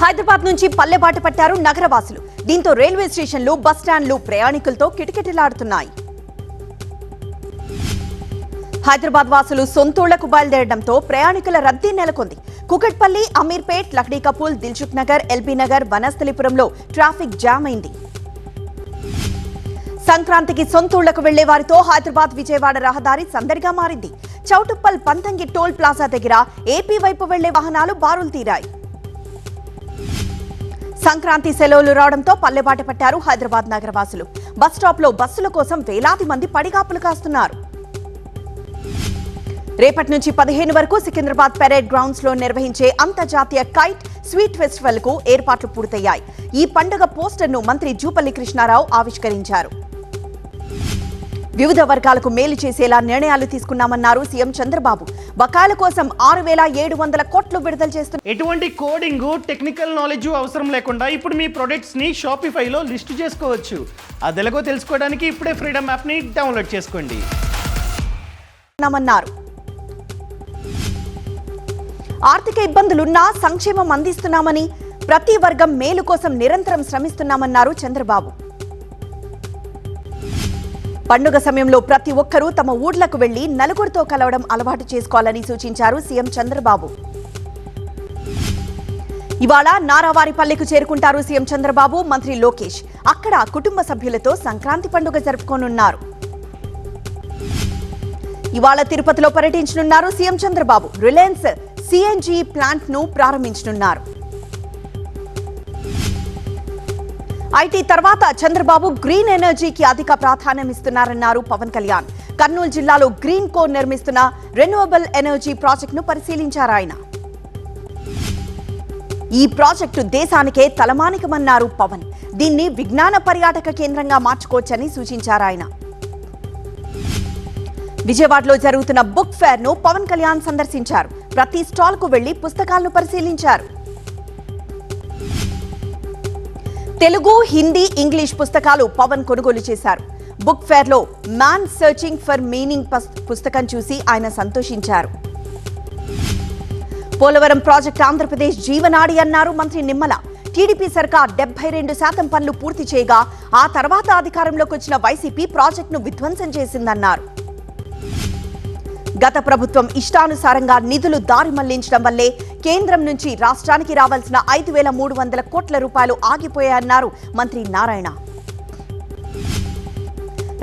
హైదరాబాద్ నుంచి పల్లెబాట పట్టారు నగరవాసులు. దీంతో రైల్వే స్టేషన్లు బస్ స్టాండ్లు ప్రయాణికులతో కిటకిటలాడుతున్నాయి. హైదరాబాద్ వాసులు సొంతూళ్ళకు బయలుదేరడంతో ప్రయాణికుల రద్దీ నెలకొంది. కుకట్పల్లి అమీర్పేట్ లక్డీ దిల్చుక్ నగర్ ఎల్బీ నగర్ వనస్థలిపురంలో ట్రాఫిక్ జామ్ అయింది. సంక్రాంతికి సొంతూళ్ళకు వెళ్ళే వారితో హైదరాబాద్ విజయవాడ రహదారి సందడిగా మారింది. చౌటుప్పల్ పంతంగి టోల్ ప్లాజా దగ్గర ఏపీ వైపు వెళ్ళే వాహనాలు బారులు తీరాయి. సంక్రాంతి సెలవులు రావడంతో పల్లెబాట పట్టారు హైదరాబాద్ నగరవాసులు. బస్ స్టాప్లో బస్సుల కోసం వేలాది మంది పడిగాపులు కాస్తున్నారు. రేపటి నుంచి పదిహేను వరకు సికింద్రాబాద్ పెరేడ్ గ్రౌండ్స్లో నిర్వహించే అంతర్జాతీయ కైట్ స్వీట్ ఫెస్టివల్కు ఏర్పాట్లు పూర్తయ్యాయి. ఈ పండుగ పోస్టర్ను మంత్రి జూపల్లి కృష్ణారావు ఆవిష్కరించారు. వివిధ వర్గాలకు మేలు చేసేలా నిర్ణయాలు తీసుకున్నామన్నారు సీఎం చంద్రబాబు. బకాయిల కోసం ఆరు వేల ఏడు వందల కోట్లు విడుదల చేస్తున్నారు. ఎటువంటి కోడింగ్ టెక్నికల్ నాలెడ్జ్ అవసరం లేకుండా ఇప్పుడు మీ ప్రొడక్ట్స్ని షాపిఫైలో లిస్ట్ చేసుకోవచ్చు. అది ఎలాగో తెలుసుకోవడానికి ఇప్పుడే ఫ్రీడమ్ యాప్ని డౌన్లోడ్ చేసుకోండి. ఆర్థిక ఇబ్బందులున్నా సంక్షేమం అందిస్తున్నామని ప్రతి వర్గం మేలు కోసం నిరంతరం శ్రమిస్తున్నామన్నారు చంద్రబాబు. పండుగ సమయంలో ప్రతి ఒక్కరూ తమ ఊర్లకు వెళ్ళి నలుగురితో కలవడం అలవాటు చేసుకోవాలని సూచించారు సీఎం చంద్రబాబు. ఇవాళ నారావారిపల్లెకు చేరుకుంటారు సీఎం చంద్రబాబు మంత్రి లోకేష్. అక్కడ కుటుంబ సభ్యులతో సంక్రాంతి పండుగ జరుపుకోనున్నారు. ఇవాళ తిరుపతిలో పర్యటించనున్నారు సీఎం చంద్రబాబు. రిలయన్స్ సిఎన్జీ ప్లాంట్ను ప్రారంభించనున్నారు. ఐటీ తర్వాత చంద్రబాబు గ్రీన్ ఎనర్జీకి అధిక ప్రాధాన్యం ఇస్తున్నారన్నారు పవన్ కళ్యాణ్. కర్నూలు జిల్లాలో గ్రీన్ కోర్ నిర్మిస్తున్న రెన్యూవబుల్ ఎనర్జీ ప్రాజెక్టును పరిశీలించారు ఆయన. ఈ ప్రాజెక్టు దేశానికే తలమానికమన్నారు పవన్. దీన్ని విజ్ఞాన పర్యాటక కేంద్రంగా మార్చుకోవచ్చని సూచించారు ఆయన. విజయవాడలో జరుగుతున్న బుక్ ఫేర్ను పవన్ కళ్యాణ్ సందర్శించారు. ప్రతి స్టాల్కు వెళ్ళి పుస్తకాలను పరిశీలించారు. తెలుగు హిందీ ఇంగ్లీష్ పుస్తకాలు పవన్ కొనుగోలు చేశారు. బుక్ ఫేర్లో మ్యాన్ సర్చింగ్ ఫర్ మీనింగ్ పుస్తకం చూసి ఆయన సంతోషించారు. పోలవరం ప్రాజెక్టు ఆంధ్రప్రదేశ్ జీవనాడి అన్నారు మంత్రి నిమ్మల. టీడీపీ సర్కార్ డెబ్బై రెండు శాతం పనులు పూర్తి చేయగా ఆ తర్వాత అధికారంలోకి వచ్చిన వైసీపీ ప్రాజెక్టును విధ్వంసం చేసిందన్నారు. గత ప్రభుత్వం ఇష్టానుసారంగా నిధులు దారి మళ్ళించడం వల్లే కేంద్రం నుంచి రాష్ట్రానికి రావాల్సిన ఐదు వేల మూడు వందల కోట్ల రూపాయలు ఆగిపోయాయన్నారు మంత్రి నారాయణ.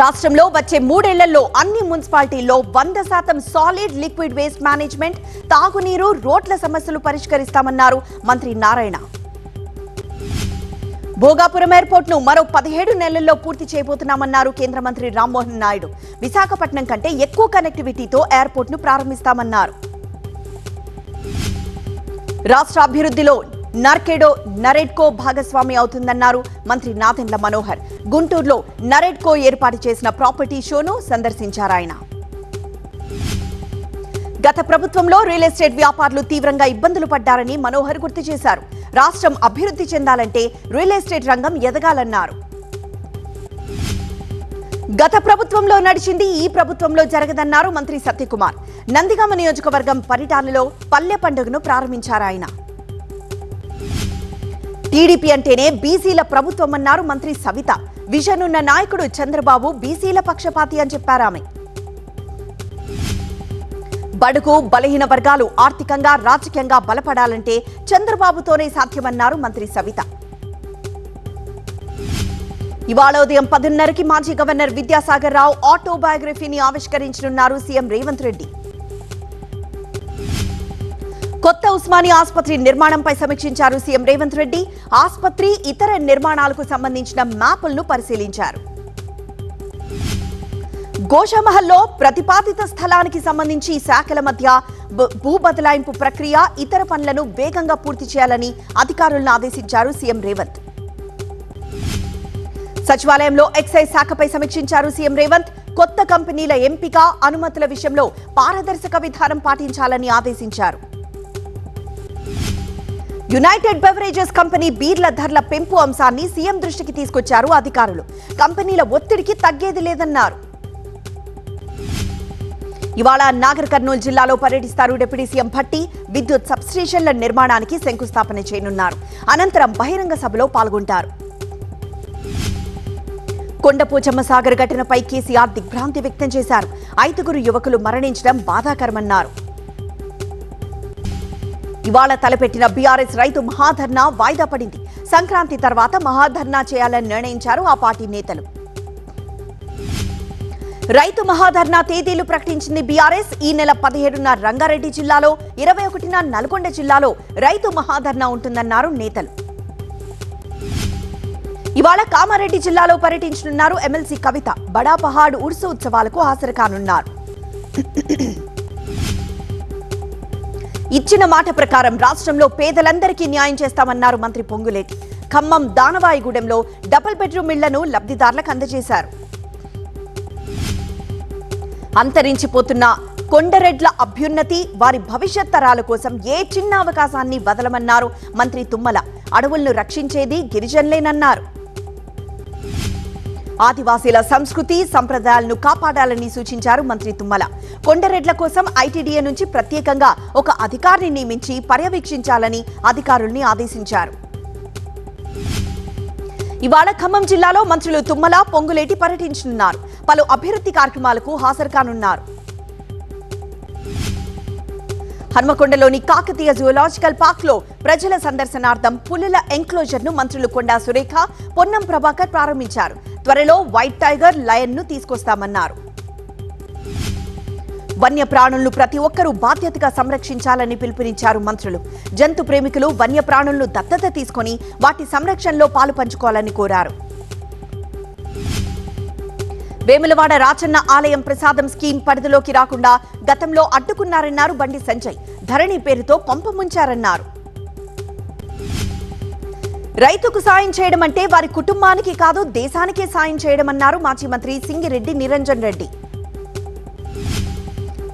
రాష్ట్రంలో వచ్చే మూడేళ్ళలో అన్ని మున్సిపాలిటీల్లో వంద శాతం సాలిడ్ లిక్విడ్ వేస్ట్ మేనేజ్మెంట్ తాగునీరు రోడ్ల సమస్యలు పరిష్కరిస్తామన్నారు మంత్రి నారాయణ. భోగాపురం ఎయిర్పోర్ట్ను మరో పదిహేడు నెలల్లో పూర్తి చేయబోతున్నామన్నారు కేంద్ర మంత్రి రామ్మోహన్ నాయుడు. విశాఖపట్నం కంటే ఎక్కువ కనెక్టివిటీతో ఎయిర్పోర్ట్ను ప్రారంభిస్తామన్నారు. రాష్ట్ర అభివృద్ధిలో నర్కెడో నరేడ్కో భాగస్వామి అవుతుందన్నారు మంత్రి నాదెండ్ల మనోహర్. గుంటూరులో నరేడ్కో ఏర్పాటు చేసిన ప్రాపర్టీ షోను సందర్శించారాయన గత ప్రభుత్వంలో రియల్ ఎస్టేట్ వ్యాపారులు తీవ్రంగా ఇబ్బందులు పడ్డారని మనోహర్ గుర్తు చేశారు. రాష్ట్రం అభివృద్ధి చెందాలంటే రియల్ ఎస్టేట్ రంగం ఎదగాలన్నారు. గత ప్రభుత్వంలో నడిచింది ఈ ప్రభుత్వంలో జరగదన్నారు మంత్రి సత్యకుమార్. నందిగామ నియోజకవర్గం పరిటాలలో పల్లె పండుగను ప్రారంభించారు ఆయన. టీడీపీ అంటేనే బీసీల ప్రభుత్వం అన్నారు మంత్రి సవిత. విజన్ ఉన్న నాయకుడు చంద్రబాబు బీసీల పక్షపాతి అని చెప్పారు ఆమె. బడుగు బలహీన వర్గాలు ఆర్థికంగా రాజకీయంగా బలపడాలంటే చంద్రబాబుతోనే సాధ్యమన్నారు మంత్రి సవిత. ఇవాళ ఉదయం పదిన్నరకి మాజీ గవర్నర్ విద్యాసాగర్ రావు ఆటోబయోగ్రఫీని ఆవిష్కరించనున్నారు సీఎం రేవంత్ రెడ్డి. కొత్త ఉస్మానియా ఆసుపత్రి నిర్మాణంపై సమీక్షించారు సీఎం రేవంత్ రెడ్డి. ఆసుపత్రి ఇతర నిర్మాణాలకు సంబంధించిన మ్యాపులను పరిశీలించారు. గోషామహల్లో ప్రతిపాదిత స్థలానికి సంబంధించి శాఖల మధ్య భూ- భూ బదలాయింపు ప్రక్రియ ఇతర పనులను వేగంగా పూర్తి చేయాలని అధికారులను ఆదేశించారు సీఎం రేవంత్. సచివాలయంలో ఎక్సైజ్ శాఖపై సమీక్షించారు సీఎం రేవంత్. కొత్త కంపెనీల ఎంపిక అనుమతుల విషయంలో పారదర్శక విధానం పాటించాలని ఆదేశించారు. యునైటెడ్ బెవరేజెస్ కంపెనీ బీర్ల ధరల పెంపు అంశాన్ని సీఎం దృష్టికి తీసుకొచ్చారు అధికారులు. కంపెనీల ఒత్తిడికి తగ్గేది లేదన్నారు. ఇవాళ నాగర్ కర్నూలు జిల్లాలో పర్యటిస్తారు డిప్యూటీ సీఎం భట్టి. విద్యుత్ సబ్స్టేషన్ల నిర్మాణానికి శంకుస్థాపన చేయనున్నారు. అనంతరం బహిరంగ సభలో పాల్గొంటారు. కొండపోచమ్మ సాగర్ ఘటనపై కేసీఆర్ దిగ్భ్రాంతి వ్యక్తం చేశారు. ఐదుగురు యువకులు మరణించడం బాధాకరమన్నారు. ఇవాళ తలపెట్టిన బీఆర్ఎస్ రైతు మహాధర్నా వాయిదా పడింది. సంక్రాంతి తర్వాత మహాధర్నా చేయాలని నిర్ణయించారు ఆ పార్టీ నేతలు. రైతు మహాధర్నా తేదీలు ప్రకటించింది బీఆర్ఎస్. ఈ నెల పదిహేడున రంగారెడ్డి జిల్లాలో ఇరవై ఒకటిన నల్గొండ జిల్లాలో రైతు మహాధర్నా ఉంటుందన్నారు నేతలు. ఇవాళ కామారెడ్డి జిల్లాలో పర్యటించనున్నారు ఎమ్మెల్సీ కవిత. బడాపహాడ్ ఉర్సు ఉత్సవాలకు హాజరు కానున్నారు ఇచ్చిన మాట ప్రకారం రాష్ట్రంలో పేదలందరికీ న్యాయం చేస్తామన్నారు మంత్రి పొంగులేటి. ఖమ్మం దానవాయిగూడెంలో డబుల్ బెడ్రూమ్ ఇళ్ళను లబ్ధిదారులకు అందజేశారు. అంతరించిపోతున్న కొండరెడ్ల అభ్యున్నతి వారి భవిష్యత్ తరాల కోసం ఏ చిన్న అవకాశాన్ని వదలమన్నారు మంత్రి తుమ్మల. అడవులను రక్షించేది గిరిజనులేనన్నారు. ఆదివాసీల సంస్కృతి సంప్రదాయాలను కాపాడాలని సూచించారు మంత్రి తుమ్మల. కొండరెడ్ల కోసం ఐటీడీఏ నుంచి ప్రత్యేకంగా ఒక అధికారిని నియమించి పర్యవేక్షించాలని అధికారుల్ని ఆదేశించారు. ఇవాళ ఖమ్మం జిల్లాలో మంత్రులు తుమ్మల పొంగులేటి పర్యటించనున్నారు. పలు అభివృద్ధి కార్యక్రమాలకు హాజరుకానున్నారు. హన్మకొండలోని కాకతీయ జువలాజికల్ పార్క్లో ప్రజల సందర్శనార్థం పులుల ఎంక్లోజర్ను మంత్రులు కొండా సురేఖ పొన్నం ప్రభాకర్ ప్రారంభించారు. త్వరలో వైట్ టైగర్ లయన్ను తీసుకొస్తామన్నారు. వన్యప్రాణులను ప్రతి ఒక్కరూ బాధ్యతగా సంరక్షించాలని పిలుపునిచ్చారు మంత్రులు. జంతు ప్రేమికులు వన్యప్రాణులను దత్తత తీసుకొని వాటి సంరక్షణలో పాలు పంచుకోవాలని కోరారు. వేములవాడ రాచన్న ఆలయం ప్రసాదం స్కీమ్ పరిధిలోకి రాకుండా గతంలో అడ్డుకున్నారన్నారు బండి సంజయ్. ధరణి పేరుతో పంప ముంచారన్నారు. రైతుకు సాయం చేయడం అంటే వారి కుటుంబానికి కాదు దేశానికే సాయం చేయడమన్నారు మాజీ మంత్రి సింగిరెడ్డి నిరంజన్ రెడ్డి.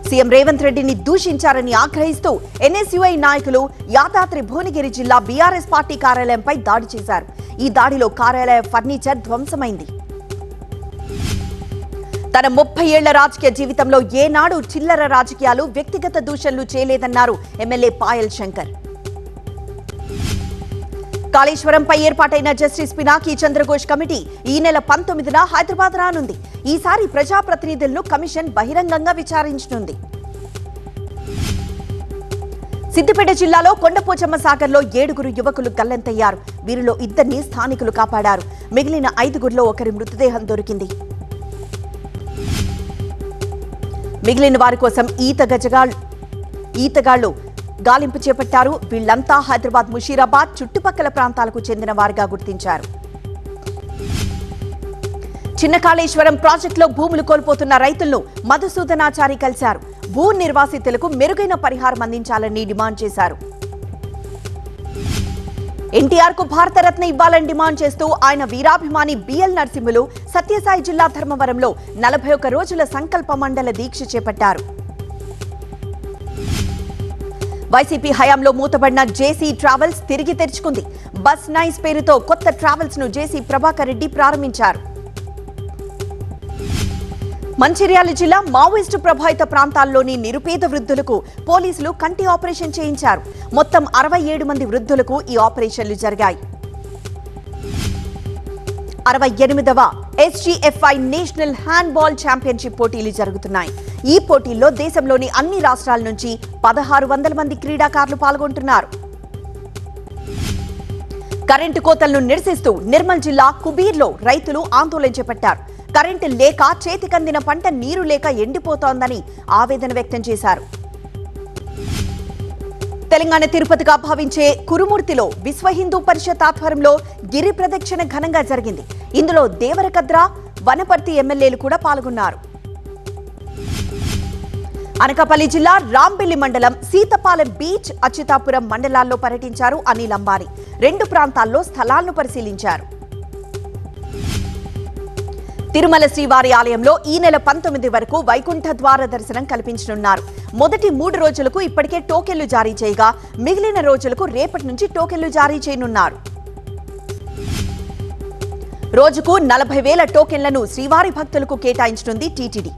సీఎం రేవంత్ రెడ్డిని దూషించారని ఆగ్రహిస్తూ ఎన్ఎస్యుఐ నాయకులు యాదాద్రి భువనగిరి జిల్లా బీఆర్ఎస్ పార్టీ కార్యాలయంపై దాడి చేశారు. ఈ దాడిలో కార్యాలయ ఫర్నిచర్ ధ్వంసమైంది. తన ముప్పై ఏళ్ళ రాజకీయ జీవితంలో ఏనాడు చిల్లర రాజకీయాలు వ్యక్తిగత దూషణలు చేయలేదన్నారు ఎమ్మెల్యే పాయల్ శంకర్. కాళేశ్వరంపై ఏర్పాటైన జస్టిస్ పినాకీ చంద్రఘోష్ కమిటీ ఈ నెల పంతొమ్మిదిన హైదరాబాద్ రానుంది. ఈసారి ప్రజాప్రతినిధులను కమిషన్ బహిరంగంగా విచారించనుంది. సిద్దిపేట జిల్లాలో కొండపోచమ్మ సాగర్లో ఏడుగురు యువకులు గల్లంతయ్యారు. వీరిలో ఇద్దరిని స్థానికులు కాపాడారు. మిగిలిన ఐదుగురిలో ఒకరి మృతదేహం దొరికింది. మిగిలిన వారి కోసం ఈత గజగాళ్ళు ఈతగాళ్ళు గాలింపు చేపట్టారు. వీళ్ళంతా హైదరాబాద్ ముషీరాబాద్ చుట్టుపక్కల ప్రాంతాలకు చెందిన వారిగా గుర్తించారు. చిన్న కాళేశ్వరం ప్రాజెక్టులో భూములు కోల్పోతున్న రైతులను మధుసూదనాచారి కలిశారు. భూ నిర్వాసితులకు మెరుగైన పరిహారం అందించాలని డిమాండ్ చేశారు. ఎన్టీఆర్కు భారతరత్న ఇవ్వాలని డిమాండ్ చేస్తూ ఆయన వీరాభిమాని బిఎల్ నరసింహులు సత్యసాయి జిల్లా ధర్మవరంలో నలభై ఒక్క రోజుల సంకల్ప మండల దీక్ష చేపట్టారు. వైసీపీ హయాంలో మూతబడిన జేసీ ట్రావెల్స్ తిరిగి తెరుచుకుంది. బస్ నైస్ పేరుతో కొత్త ట్రావెల్స్ను జేసీ ప్రభాకర్ రెడ్డి ప్రారంభించారు. మంచిర్యాల జిల్లా మావోయిస్టు ప్రభావిత ప్రాంతాల్లోని నిరుపేద వృద్ధులకు పోలీసులు కంటి ఆపరేషన్ చేయించారు. మొత్తం అరవై ఏడు మంది వృద్ధులకు ఈ ఆపరేషన్లు జరిగాయి. అరవై ఎనిమిదవ ఎస్జీఎఫ్ఐ నేషనల్ హ్యాండ్బాల్ ఛాంపియన్షిప్ పోటీలు జరుగుతున్నాయి. ఈ పోటీల్లో దేశంలోని అన్ని రాష్ట్రాల నుంచి పదహారు వందల మంది క్రీడాకారులు పాల్గొంటున్నారు. కరెంటు కోతలను నిరసిస్తూ నిర్మల్ జిల్లా కుబీర్లో రైతులు ఆందోళన చేపట్టారు. కరెంటు లేక చేతికందిన పంట నీరు లేక ఎండిపోతోందని ఆవేదన వ్యక్తం చేశారు. తెలంగాణ తిరుపతిగా భావించే కురుమూర్తిలో విశ్వ హిందూ పరిషత్ ఆధ్వర్యంలో గిరి ప్రదక్షిణ ఘనంగా జరిగింది. ఇందులో దేవరకద్ర వనపర్తి ఎమ్మెల్యేలు కూడా పాల్గొన్నారు. అనకాపల్లి జిల్లా రాంబెల్లి మండలం సీతపాలెం బీచ్ అచ్యుతాపురం మండలాల్లో పర్యటించారు అనిల్ అంబానీ. రెండు ప్రాంతాల్లో స్థలాలను పరిశీలించారు. తిరుమల శ్రీవారి ఆలయంలో ఈ నెల పంతొమ్మిది వరకు వైకుంఠ ద్వార దర్శనం కల్పించనున్నారు. మొదటి మూడు రోజులకు ఇప్పటికే టోకెన్లు జారీ చేయగా మిగిలిన రోజులకు రేపటి నుంచి టోకెన్లు జారీ చేయనున్నారు. రోజుకు నలభై వేల టోకెన్లను శ్రీవారి భక్తులకు కేటాయించనుంది టీటీడీ.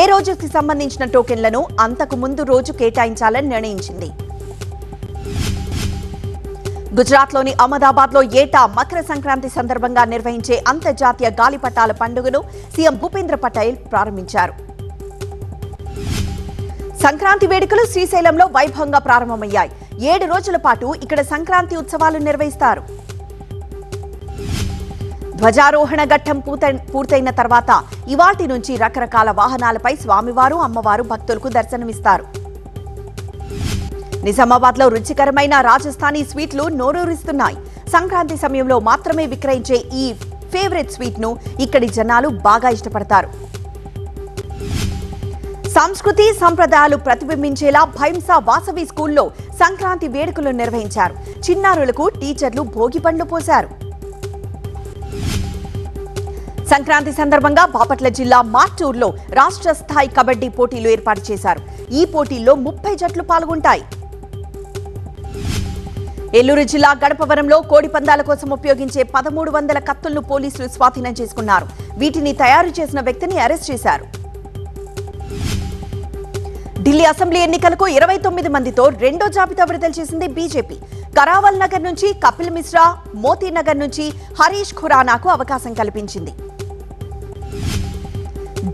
ఏ రోజుకి సంబంధించిన టోకెన్లను అంతకు ముందు రోజు కేటాయించాలని నిర్ణయించింది. గుజరాత్లోని అహ్మదాబాద్లో ఏటా మకర సంక్రాంతి సందర్భంగా నిర్వహించే అంతర్జాతీయ గాలిపటాల పండుగను సీఎం భూపేంద్ర పటేల్ ప్రారంభించారు. సంక్రాంతి వేడుకలు శ్రీశైలంలో వైభవంగా ప్రారంభమయ్యాయి. ఏడు రోజుల పాటు ఇక్కడ సంక్రాంతి ఉత్సవాలు నిర్వహిస్తారు. ధ్వజారోహణ ఘట్టం పూర్తయిన తర్వాత ఇవాటి నుంచి రకరకాల వాహనాలపై స్వామివారు అమ్మవారు భక్తులకు దర్శనమిస్తారు. నిజామాబాద్లో రుచికరమైన రాజస్థానీ స్వీట్లు నోరూరిస్తున్నాయి. సంక్రాంతి సమయంలో మాత్రమే విక్రయించే ఈ ఫేవరెట్ స్వీట్ను ఇక్కడి జనాలు బాగా ఇష్టపడతారు. సంస్కృతి సంప్రదాయాలు ప్రతిబింబించేలా భైంసా వాసవి స్కూల్లో సంక్రాంతి వేడుకలు నిర్వహించారు. చిన్నారులకు టీచర్లు భోగి పండ్లు పోశారు. సంక్రాంతి సందర్భంగా బాపట్ల జిల్లా మార్టూర్లో రాష్ట్ర స్థాయి కబడ్డీ పోటీలు ఏర్పాటు చేశారు. ఈ పోటీల్లో ముప్పై జట్లు పాల్గొంటాయి. ఏలూరు జిల్లా గడపవరంలో కోడి పందాల కోసం ఉపయోగించే పదమూడు వందల కత్తులను పోలీసులు స్వాధీనం చేసుకున్నారు. వీటిని తయారు చేసిన వ్యక్తిని అరెస్ట్ చేశారు. ఢిల్లీ అసెంబ్లీ ఎన్నికలకు ఇరవై తొమ్మిది మందితో రెండో జాబితా విడుదల చేసింది బీజేపీ. కరావల్ నగర్ నుంచి కపిల్ మిశ్రా మోతీ నగర్ నుంచి హరీష్ ఖురానాకు అవకాశం కల్పించింది.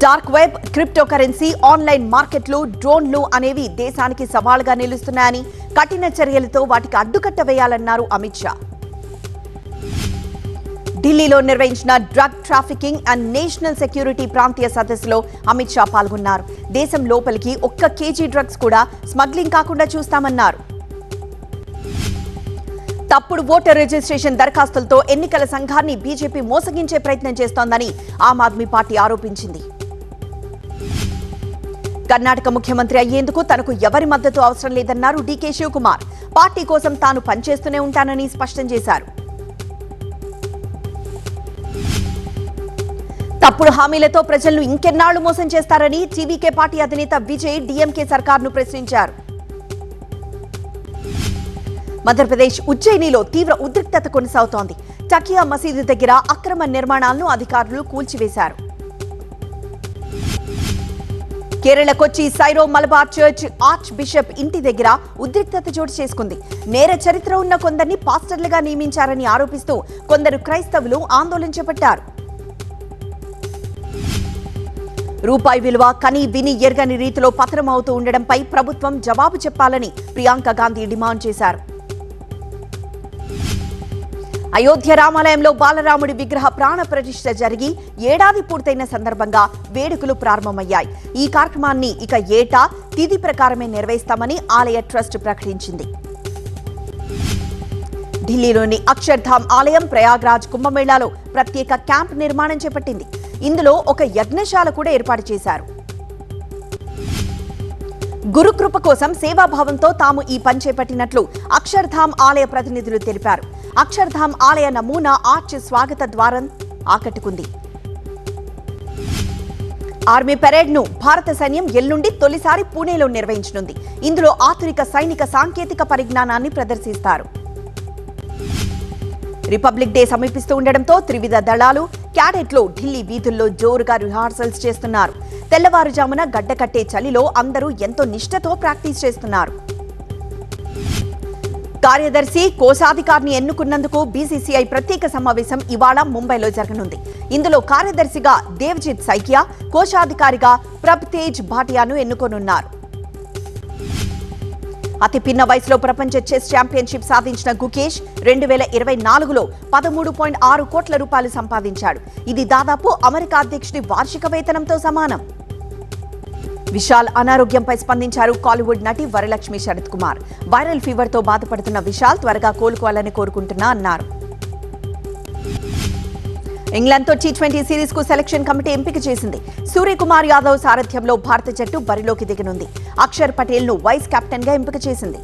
Dark web crypto currency online మార్కెట్లు డ్రోన్లు అనేవి దేశానికి సవాలుగా నిలుస్తున్నాయని కఠిన చర్యలతో వాటికి అడ్డుకట్ట వేయాలన్నారు అమిత్ షా. ఢిల్లీలో నిర్వహించిన drug trafficking and national security ప్రాంతీయ సదస్సులో అమిత్ షా పాల్గొన్నారు. దేశం లోపలికి ఒక్క కేజీ డ్రగ్స్ కూడా స్మగ్లింగ్ కాకుండా చూస్తామన్నారు. తప్పుడు ఓటర్ రిజిస్ట్రేషన్ దరఖాస్తులతో ఎన్నికల సంఘాన్ని బీజేపీ మోసగించే ప్రయత్నం చేస్తోందని ఆమ్ ఆద్మీ పార్టీ ఆరోపించింది. కర్ణాటక ముఖ్యమంత్రి అయ్యేందుకు తనకు ఎవరి మద్దతు అవసరం లేదన్నారు డీకే శివకుమార్. పార్టీ కోసం తాను పనిచేస్తూనే ఉంటానని స్పష్టం చేశారు. తప్పుడు హామీలతో ప్రజలను ఇంకెన్నాళ్ళు మోసం చేస్తారని టీవీకే పార్టీ అధినేత విజయ్ డీఎంకే సర్కార్ను ప్రశ్నించారు. మధ్యప్రదేశ్ ఉజ్జయినిలో తీవ్ర ఉద్రిక్తత కొనసాగుతోంది. టకియా మసీదు దగ్గర అక్రమ నిర్మాణాలను అధికారులు కూల్చివేశారు. Kerala Kochi Syro Malabar church archbishop ఇంటి దగ్గర ఉద్రిక్తత చోటు చేసుకుంది. నేర చరిత్ర ఉన్న కొందరిని పాస్టర్లుగా నియమించారని ఆరోపిస్తూ కొందరు క్రైస్తవులు ఆందోళన చేపట్టారు. రూపాయి విలువ కని విని ఎరగని రీతిలో పతనం అవుతూ ఉండడంపై ప్రభుత్వం జవాబు చెప్పాలని ప్రియాంక గాంధీ డిమాండ్ చేశారు. అయోధ్య రామాలయంలో బాలరాముడి విగ్రహ ప్రాణ ప్రతిష్ఠ జరిగి ఏడాది పూర్తయిన సందర్భంగా వేడుకలు ప్రారంభమయ్యాయి. ఈ కార్యక్రమాన్ని ఇక ఏటా తిథి ప్రకారమే నిర్వహిస్తామని ఆలయ ట్రస్ట్ ప్రకటించింది. ఢిల్లీలోని అక్షర్ధామ్ ఆలయం ప్రయాగ్రాజ్ కుంభమేళాలో ప్రత్యేక క్యాంప్ నిర్మాణం చేపట్టింది. ఇందులో ఒక యజ్ఞశాల కూడా ఏర్పాటు చేశారు. గురుకృప కోసం సేవాభావంతో తాము ఈ పని చేపట్టినట్లు అక్షర్ధామ్ ఆలయ ప్రతినిధులు తెలిపారు. అక్షర్ధామ్ ఆలయ నమూనా ఆర్చ్ స్వాగత ద్వారం ఆకట్టుకుంది. ఆర్మీ పెరేడ్ను భారత సైన్యం ఎల్లుండి తొలిసారి పూణేలో నిర్వహించనుంది. ఇందులో ఆధునిక సైనిక సాంకేతిక పరిజ్ఞానాన్ని ప్రదర్శిస్తారు. రిపబ్లిక్ డే సమీపిస్తూ ఉండడంతో త్రివిధ దళాలు క్యాడెట్లు ఢిల్లీ వీధుల్లో జోరుగా రిహార్సల్స్ చేస్తున్నారు. తెల్లవారుజామున గడ్డకట్టే చలిలో అందరూ ఎంతో నిష్ఠతో ప్రాక్టీస్ చేస్తున్నారు. కార్యదర్శి కోశాధికారిని ఎన్నుకున్నందుకు బీసీసీఐ ప్రత్యేక సమావేశం ఇవాళ ముంబైలో జరగనుంది. ఇందులో కార్యదర్శిగా దేవ్జిత్ సైకియా కోశాధికారిగా ప్రభ్తేజ్ భాటియాను ఎన్నుకోనున్నారు. అతి పిన్న వయసులో ప్రపంచ చెస్ ఛాంపియన్షిప్ సాధించిన గుకేష్ రెండు వేల ఇరవై నాలుగులో పదమూడు పాయింట్ ఆరు కోట్ల రూపాయలు సంపాదించాడు. ఇది దాదాపు అమెరికా అధ్యక్షుడి వార్షిక వేతనంతో సమానం. విశాల్ అనారోగ్యంపై స్పందించారు కాలీవుడ్ నటి వరలక్ష్మి శరత్ కుమార్. వైరల్ ఫీవర్తో బాధపడుతున్న విశాల్ త్వరగా కోలుకోవాలని కోరుకుంటున్నా అన్నారు. ఇంగ్లాండ్తో టీ ట్వంటీ సిరీస్కు సెలక్షన్ కమిటీ ఎంపిక చేసింది. సూర్యకుమార్ యాదవ్ సారథ్యంలో భారత జట్టు బరిలోకి దిగనుంది. అక్షర్ పటేల్ను వైస్ కెప్టెన్గా ఎంపిక చేసింది.